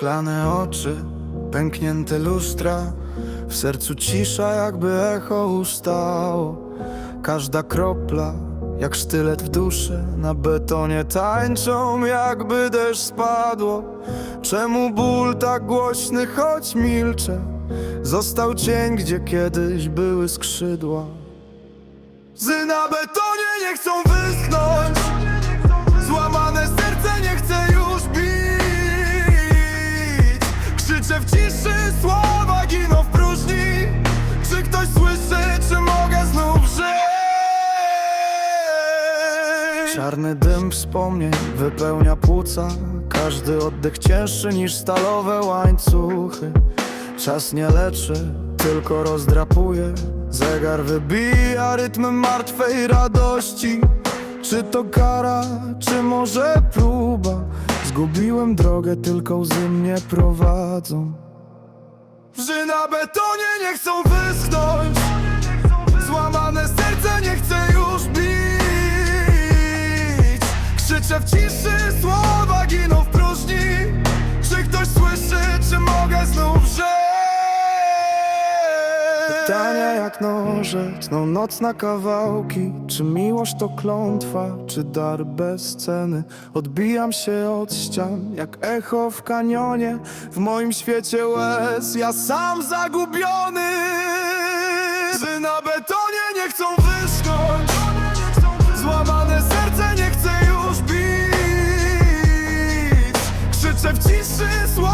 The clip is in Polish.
Szklane oczy, pęknięte lustra. W sercu cisza jakby echo ustało. Każda kropla jak sztylet w duszy. Na betonie tańczą jakby deszcz spadło. Czemu ból tak głośny choć milczę? Został cień gdzie kiedyś były skrzydła. Łzy na betonie nie chcą wyschnąć Krzyczę w ciszy, słowa giną w próżni. Czy ktoś słyszy, czy mogę znów żyć? Czarny dym wspomnień wypełnia płuca. Każdy oddech cięższy niż stalowe łańcuchy. Czas nie leczy, tylko rozdrapuje. Zegar wybija rytm martwej radości. Czy to kara, czy może próba Zgubiłem drogę, tylko łzy mnie prowadzą. Łzy na betonie nie chcą wyschnąć jak no noc na kawałki. Czy miłość to klątwa, czy dar bez ceny? Odbijam się od ścian, jak echo w kanionie. W moim świecie łez, ja sam zagubiony. Zy na betonie nie chcą wyskoczyć. Złamane serce nie chce już bić. Krzyczę w ciszy słowa